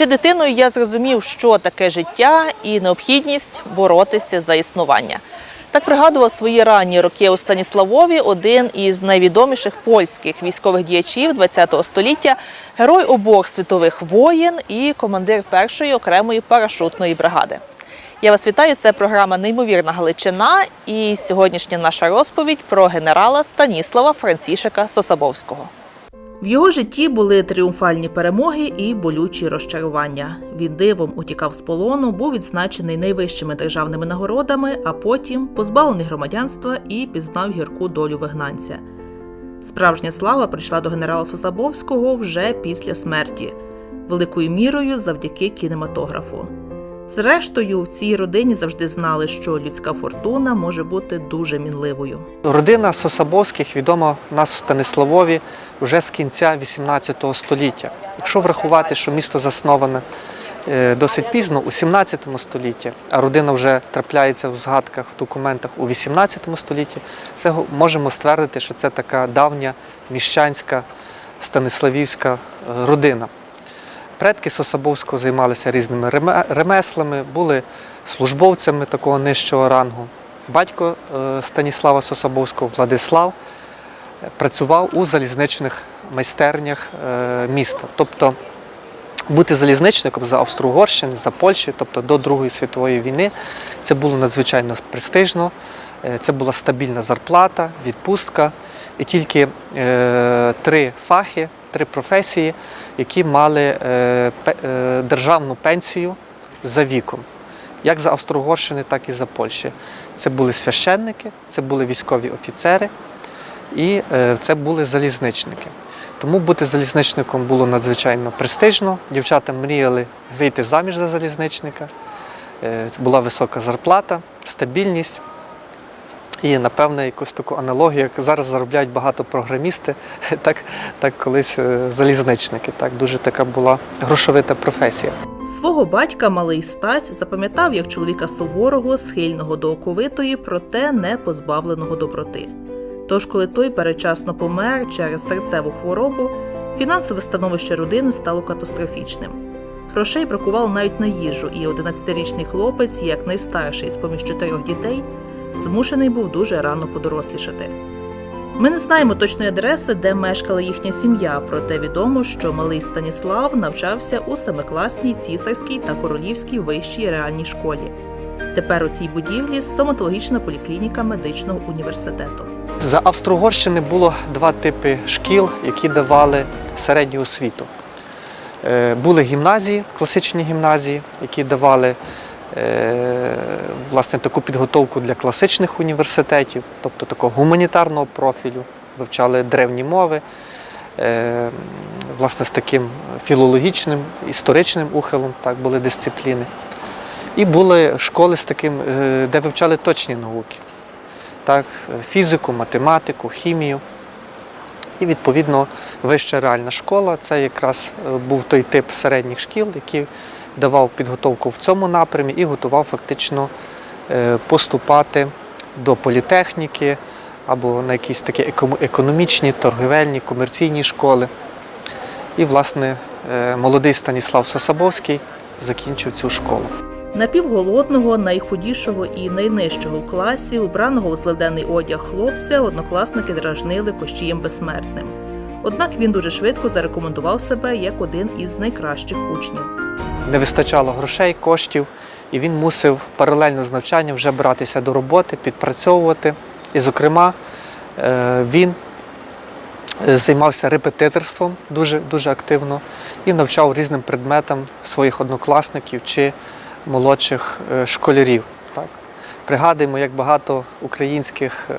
Ще дитиною я зрозумів, що таке життя і необхідність боротися за існування. Так пригадував свої ранні роки у Станіславові один із найвідоміших польських військових діячів ХХ століття, герой обох світових воєн і командир першої окремої парашутної бригади. Я вас вітаю. Це програма Неймовірна Галичина. І сьогоднішня наша розповідь про генерала Станіслава Францішика Сосабовського. В його житті були тріумфальні перемоги і болючі розчарування. Він дивом утікав з полону, був відзначений найвищими державними нагородами, а потім позбавлений громадянства і пізнав гірку долю вигнанця. Справжня слава прийшла до генерала Сосабовського вже після смерті, великою мірою завдяки кінематографу. Зрештою, в цій родині завжди знали, що людська фортуна може бути дуже мінливою. Родина Сосабовських відома у нас в Станиславові вже з кінця 18 століття. Якщо врахувати, що місто засноване е, досить пізно, у 17 столітті, а родина вже трапляється в згадках, в документах у 18 столітті, це можемо ствердити, що це така давня міщанська станиславівська е, родина. Предки Сосабовського займалися різними ремеслами, були службовцями такого нижчого рангу. Батько е, Станіслава Сосабовського Владислав е, працював у залізничних майстернях е, міста. Тобто бути залізничником за Австро-Угорщини, за Польщі, тобто до Другої світової війни, це було надзвичайно престижно, це була стабільна зарплата, відпустка і тільки е, три фахи, три професії, які мали е, е, державну пенсію за віком як за Австро-Угорщини, так і за Польщі. Це були священники, це були військові офіцери і е, це були залізничники. Тому бути залізничником було надзвичайно престижно. Дівчата мріяли вийти заміж за залізничника. Була висока зарплата, стабільність. І, напевне, якусь таку аналогію, як зараз заробляють багато програмісти, так, так колись е, залізничники. Так, дуже така була грошовита професія. Свого батька малий Стась запам'ятав як чоловіка суворого, схильного до оковитої, проте не позбавленого доброти. Тож, коли той передчасно помер через серцеву хворобу, фінансове становище родини стало катастрофічним. Грошей бракувало навіть на їжу, і 11-річний хлопець, як найстарший з поміж чотирьох дітей, змушений був дуже рано подорослішати. Ми не знаємо точної адреси, де мешкала їхня сім'я, проте відомо, що малий Станіслав навчався у семикласній цісарській та королівській вищій реальній школі. Тепер у цій будівлі стоматологічна поліклініка медичного університету. За Австро-Угорщини було два типи шкіл, які давали середню освіту. Е, Були гімназії, класичні гімназії, які давали власне таку підготовку для класичних університетів, тобто такого гуманітарного профілю, вивчали древні мови, е, власне з таким філологічним, історичним ухилом, так були дисципліни. І були школи з таким, е, де вивчали точні науки так, фізику, математику, хімію. І, відповідно, вища реальна школа це якраз е, був той тип середніх шкіл, який давав підготовку в цьому напрямі і готував фактично е, поступати до політехніки або на якісь такі економічні, торгівельні, комерційні школи. І, власне, е, молодий Станіслав Сосабовський закінчив цю школу. Напівголодного, найхудішого і найнижчого в класі, убраного у злиденний одяг хлопця, однокласники дражнили кощієм безсмертним. Однак він дуже швидко зарекомендував себе як один із найкращих учнів. не вистачало грошей, коштів, і він мусив паралельно з навчанням вже братися до роботи, підпрацьовувати. І, зокрема, е, він е, займався репетиторством дуже, дуже активно і навчав різним предметам своїх однокласників чи молодших е, школярів. Пригадуємо, як багато українських е,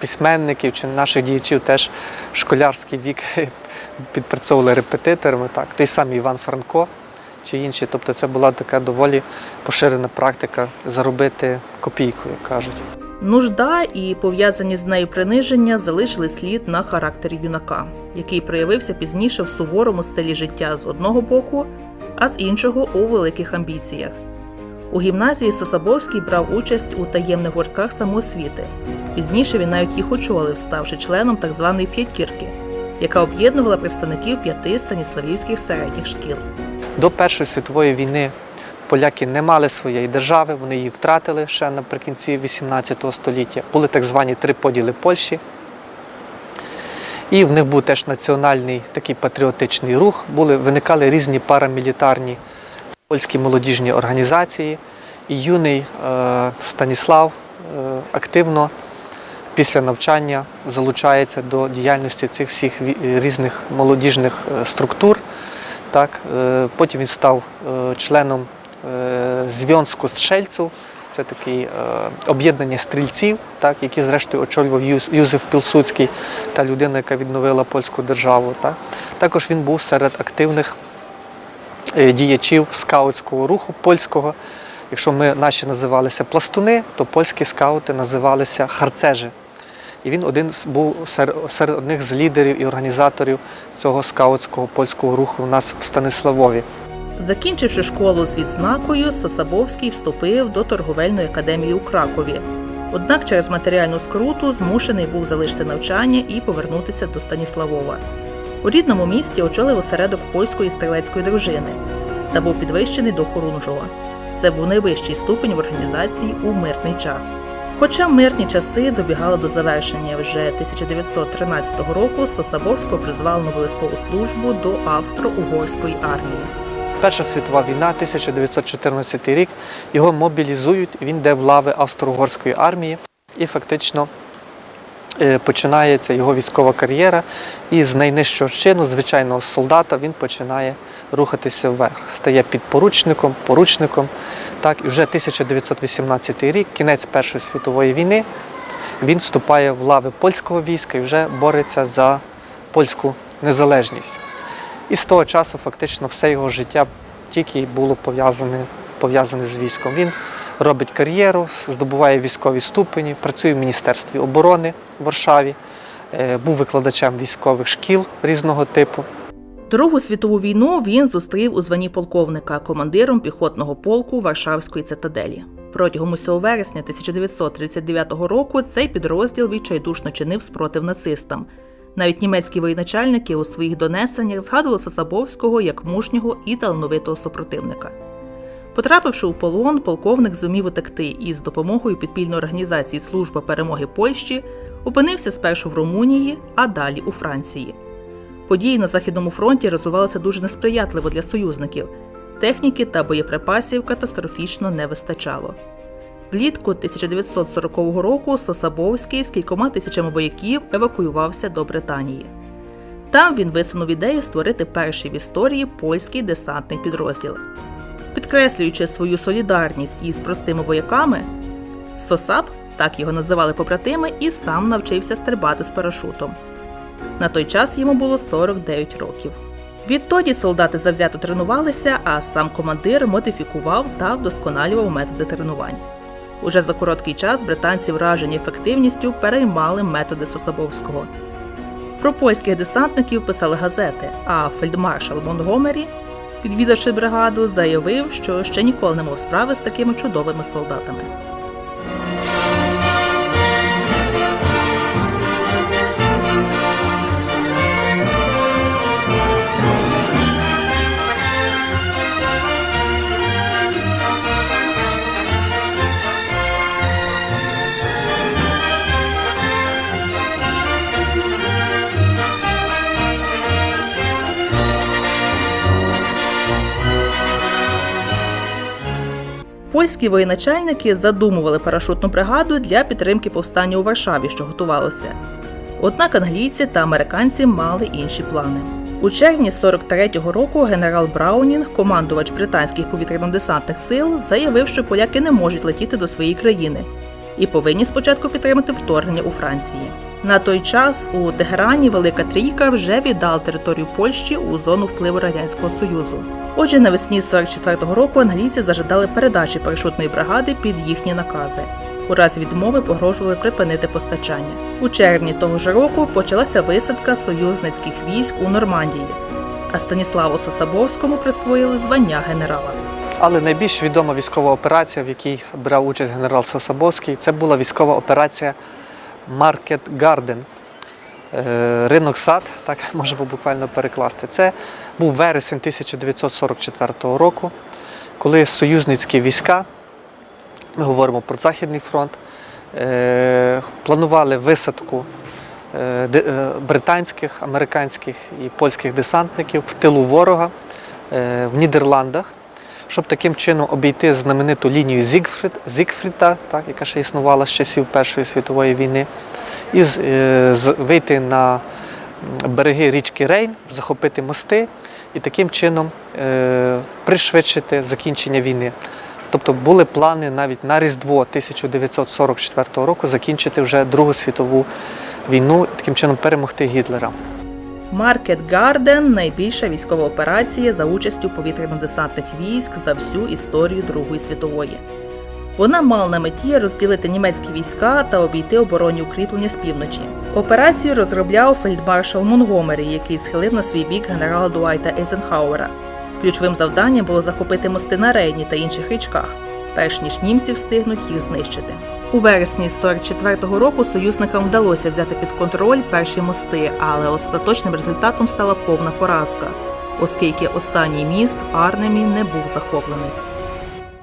письменників чи наших діячів теж школярський вік підпрацьовували репетиторами. Так. Той самий Іван Франко чи інші. Тобто це була така доволі поширена практика заробити копійку, як кажуть. Нужда і пов'язані з нею приниження залишили слід на характері юнака, який проявився пізніше в суворому стилі життя з одного боку, а з іншого у великих амбіціях. У гімназії Сосабовський брав участь у таємних гуртках самоосвіти. Пізніше він навіть їх очолив, ставши членом так званої п'ятірки, яка об'єднувала представників п'яти станіславівських середніх шкіл. До Першої світової війни поляки не мали своєї держави, вони її втратили ще наприкінці 18 століття. Були так звані три поділи Польщі. І в них був теж національний такий патріотичний рух. Були, виникали різні парамілітарні польські молодіжні організації. І юний е, Станіслав е, активно після навчання залучається до діяльності цих всіх різних молодіжних е, структур. Так, е, потім він став е, членом е, Зв'язку Сшельців, це таке е, об'єднання стрільців, так, які зрештою очолював Юзеф Пілсудський, та людина, яка відновила польську державу. Так. Також він був серед активних е, діячів скаутського руху польського. Якщо ми наші називалися пластуни, то польські скаути називалися харцежі. І він один з- був серед одних з лідерів і організаторів цього скаутського польського руху у нас в Станиславові. Закінчивши школу з відзнакою, Сосабовський вступив до торговельної академії у Кракові. Однак через матеріальну скруту змушений був залишити навчання і повернутися до Станіславова. У рідному місті очолив осередок польської стрілецької дружини та був підвищений до хорунжого. Це був найвищий ступень в організації у мирний час. Хоча мирні часи добігали до завершення вже 1913 року, Сосабовського призвали на обов'язкову службу до Австро-Угорської армії. Перша світова війна, 1914 рік, його мобілізують, він йде в лави Австро-Угорської армії і фактично починається його військова кар'єра. І з найнижчого чину, звичайного солдата, він починає рухатися вверх. Стає підпоручником, поручником. Так, і вже 1918 рік, кінець Першої світової війни, він вступає в лави польського війська і вже бореться за польську незалежність. І з того часу фактично все його життя тільки було пов'язане, пов'язане з військом. Він робить кар'єру, здобуває військові ступені, працює в Міністерстві оборони в Варшаві, е, був викладачем військових шкіл різного типу. Другу світову війну він зустрів у званні полковника командиром піхотного полку Варшавської цитаделі. Протягом усього вересня 1939 року цей підрозділ відчайдушно чинив спротив нацистам. Навіть німецькі воєначальники у своїх донесеннях згадували Сосабовського як мужнього і талановитого супротивника. Потрапивши у полон, полковник зумів утекти і з допомогою підпільної організації Служба перемоги Польщі опинився спершу в Румунії, а далі у Франції. Події на Західному фронті розвивалися дуже несприятливо для союзників. Техніки та боєприпасів катастрофічно не вистачало. Влітку 1940 року Сосабовський з кількома тисячами вояків евакуювався до Британії. Там він висунув ідею створити перший в історії польський десантний підрозділ. Підкреслюючи свою солідарність із простими вояками, Сосаб, так його називали побратими, і сам навчився стрибати з парашутом. На той час йому було 49 років. Відтоді солдати завзято тренувалися, а сам командир модифікував та вдосконалював методи тренувань. Уже за короткий час британці, вражені ефективністю, переймали методи Сосабовського. Про польських десантників писали газети, а фельдмаршал Монгомері, відвідавши бригаду, заявив, що ще ніколи не мав справи з такими чудовими солдатами. Польські воєначальники задумували парашутну бригаду для підтримки повстання у Варшаві, що готувалося. Однак англійці та американці мали інші плани. У червні 43-го року генерал Браунінг, командувач британських повітряно-десантних сил, заявив, що поляки не можуть летіти до своєї країни і повинні спочатку підтримати вторгнення у Франції. На той час у Тегерані Велика Трійка вже віддала територію Польщі у зону впливу Радянського Союзу. Отже, навесні 44-го року англійці зажадали передачі парашутної бригади під їхні накази. У разі відмови погрожували припинити постачання. У червні того ж року почалася висадка союзницьких військ у Нормандії, а Станіславу Сосабовському присвоїли звання генерала. Але найбільш відома військова операція, в якій брав участь генерал Сосабовський, це була військова операція Маркет Гарден. Ринок сад, так можемо буквально перекласти. Це був вересень 1944 року, коли союзницькі війська, ми говоримо про Західний фронт, е, планували висадку е, е, британських, американських і польських десантників в тилу ворога е, в Нідерландах, щоб таким чином обійти знамениту лінію Зігфрид, Зігфріда, так, яка ще існувала з часів Першої світової війни, і з- е, з- вийти на береги річки Рейн, захопити мости і таким чином е, пришвидшити закінчення війни. Тобто були плани навіть на Різдво 1944 року закінчити вже Другу світову війну і таким чином перемогти Гітлера. Маркет Гарден найбільша військова операція за участю повітряно-десантних військ за всю історію Другої світової. Вона мала на меті розділити німецькі війська та обійти оборонні укріплення з півночі. Операцію розробляв фельдмаршал Монгомері, який схилив на свій бік генерала Дуайта Ейзенхауера. Ключовим завданням було захопити мости на Рейні та інших річках, перш ніж німці встигнуть їх знищити. У вересні 44-го року союзникам вдалося взяти під контроль перші мости, але остаточним результатом стала повна поразка, оскільки останній міст Арнемі не був захоплений.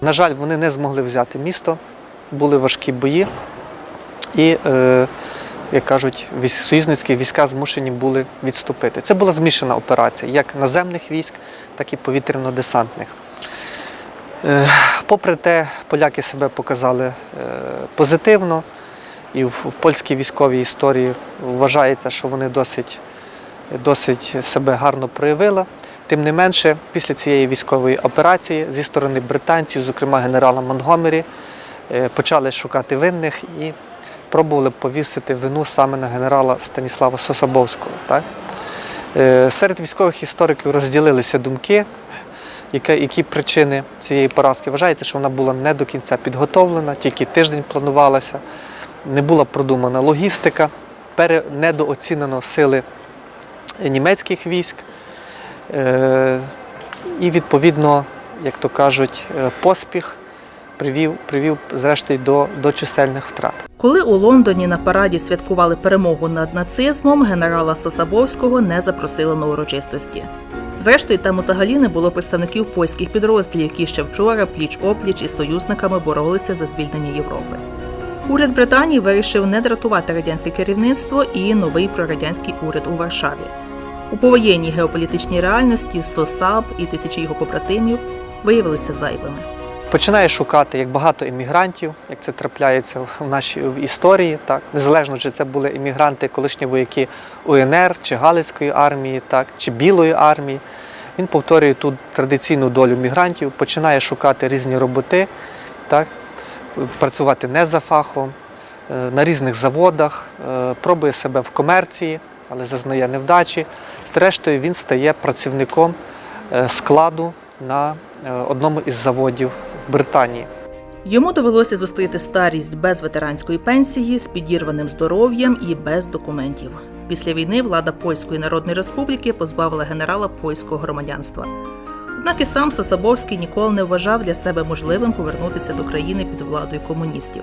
На жаль, вони не змогли взяти місто, були важкі бої, і, е, як кажуть, союзницькі війська змушені були відступити. Це була змішана операція як наземних військ, так і повітряно-десантних. Е, попри те, поляки себе показали е, позитивно, і в, польській військовій історії вважається, що вони досить, досить себе гарно проявили. Тим не менше, після цієї військової операції зі сторони британців, зокрема генерала Монгомері, е, почали шукати винних і пробували повісити вину саме на генерала Станіслава Сосабовського. Так? Серед військових істориків розділилися думки, які, які причини цієї поразки. Вважається, що вона була не до кінця підготовлена, тільки тиждень планувалася, не була продумана логістика, пере, недооцінено сили німецьких військ. Е, І відповідно, як то кажуть, е, поспіх привів, привів зрештою до, до чисельних втрат. Коли у Лондоні на параді святкували перемогу над нацизмом, генерала Сосабовського не запросили на урочистості. Зрештою, там взагалі не було представників польських підрозділів, які ще вчора пліч опліч із союзниками боролися за звільнення Європи. Уряд Британії вирішив не дратувати радянське керівництво і новий прорадянський уряд у Варшаві. У повоєнній геополітичній реальності Сосаб і тисячі його побратимів виявилися зайвими. Починає шукати як багато іммігрантів, як це трапляється в нашій історії, так незалежно чи це були іммігранти, колишні вояки УНР чи Галицької армії, так чи Білої армії. Він повторює тут традиційну долю мігрантів, починає шукати різні роботи, так, працювати не за фахом, е, на різних заводах, е, пробує себе в комерції, але зазнає невдачі. Зрештою, він стає працівником е, складу на одному із заводів в Британії. Йому довелося зустріти старість без ветеранської пенсії, з підірваним здоров'ям і без документів. Після війни влада Польської Народної Республіки позбавила генерала польського громадянства. Однак і сам Сосабовський ніколи не вважав для себе можливим повернутися до країни під владою комуністів.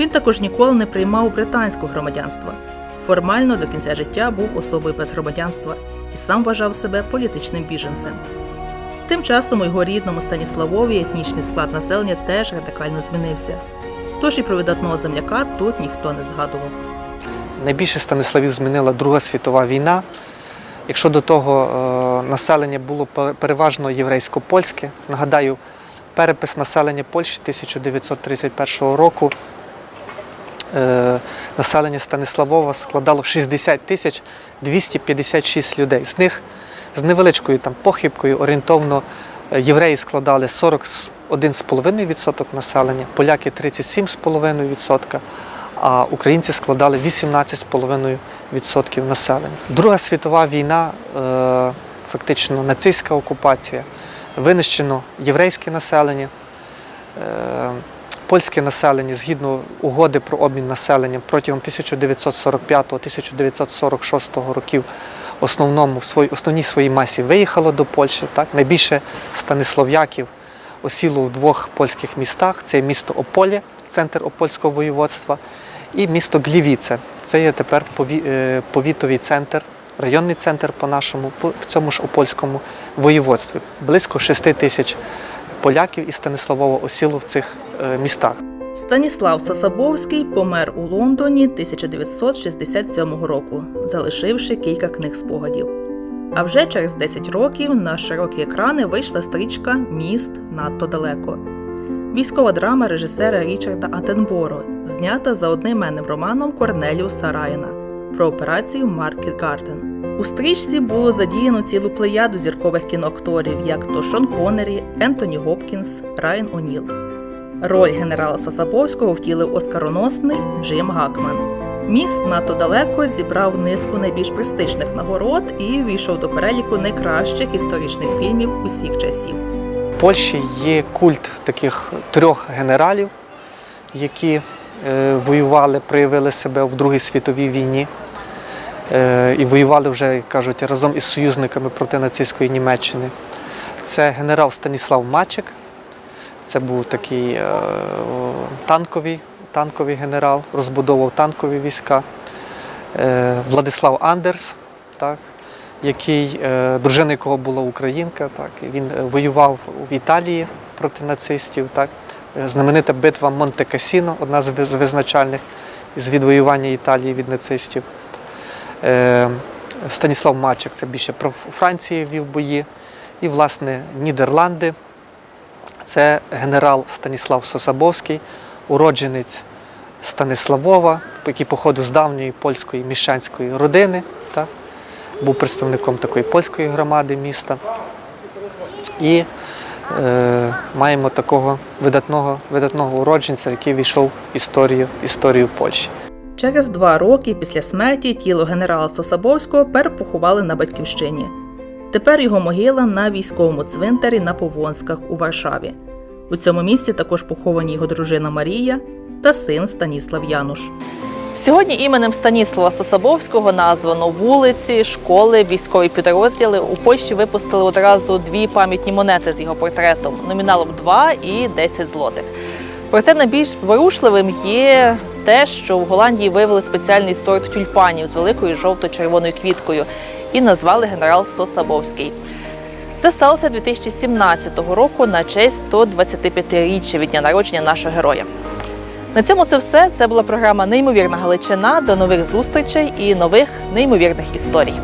Він також ніколи не приймав британського громадянства. Формально до кінця життя був особою без громадянства і сам вважав себе політичним біженцем. Тим часом у його рідному Станіславові етнічний склад населення теж радикально змінився. Тож і про видатного земляка тут ніхто не згадував. Найбільше Станиславів змінила Друга світова війна. Якщо до того е, населення було переважно єврейсько-польське, нагадаю, перепис населення Польщі 1931 року е, населення Станиславова складало 60 тисяч 256 людей. З них з невеличкою там похибкою орієнтовно е, євреї складали 41,5% населення, поляки 37,5%, а українці складали 18,5% населення. Друга світова війна, е, фактично нацистська окупація, винищено єврейське населення. Е, Польське населення згідно угоди про обмін населенням протягом 1945-1946 років основному в своїй основній своїй масі виїхало до Польщі. Так найбільше станислав'яків осіло в двох польських містах: це місто Ополє, центр опольського воєводства, і місто Глівіце. Це є тепер е, повітовий центр районний центр по нашому, в цьому ж Опольському воєводстві. Близько 6 тисяч поляків із Станиславова осіло в цих е, містах. Станіслав Сосабовський помер у Лондоні 1967 року, залишивши кілька книг спогадів. А вже через 10 років на широкі екрани вийшла стрічка Міст надто далеко. Військова драма режисера Річарда Атенборо, знята за одноіменним романом Корнеліуса Райана про операцію Маркет Гарден. У стрічці було задіяно цілу плеяду зіркових кіноакторів, як то Шон Коннері, Ентоні Гопкінс, Райан О'Ніл. Роль генерала Сосабовського втілив оскароносний Джим Гакман. Міст надто далеко зібрав низку найбільш престижних нагород і війшов до переліку найкращих історичних фільмів усіх часів. В Польщі є культ таких трьох генералів, які е, воювали, проявили себе в Другій світовій війні е, і воювали вже, як кажуть, разом із союзниками проти нацистської Німеччини. Це генерал Станіслав Мачик, це був такий е, танковий, танковий генерал, розбудовував танкові війська. Е, Владислав Андерс, так, який, е, дружина якого була українка, так, він воював в Італії проти нацистів. Так. Знаменита битва Монте Касіно, одна з визначальних з відвоювання Італії від нацистів. Станіслав Мачик це більше про Франції вів бої. І, власне, Нідерланди. Це генерал Станіслав Сосабовський, уродженець Станиславова, який походив з давньої польської міщанської родини. Так? Був представником такої польської громади міста. І е, маємо такого видатного, видатного уродженця, який війшов в історію, історію Польщі. Через два роки після смерті тіло генерала Сосабовського перепоховали на батьківщині. Тепер його могила на військовому цвинтарі на Повонсках у Варшаві. У цьому місці також поховані його дружина Марія та син Станіслав Януш. Сьогодні іменем Станіслава Сосабовського названо вулиці, школи, військові підрозділи. У Польщі випустили одразу дві пам'ятні монети з його портретом номіналом 2 і 10 злотих. Проте найбільш зворушливим є те, що в Голландії вивели спеціальний сорт тюльпанів з великою жовто-червоною квіткою і назвали генерал Сосабовський. Це сталося 2017 року на честь 125-річчя від дня народження нашого героя. На цьому це все. Це була програма Неймовірна Галичина. До нових зустрічей і нових неймовірних історій.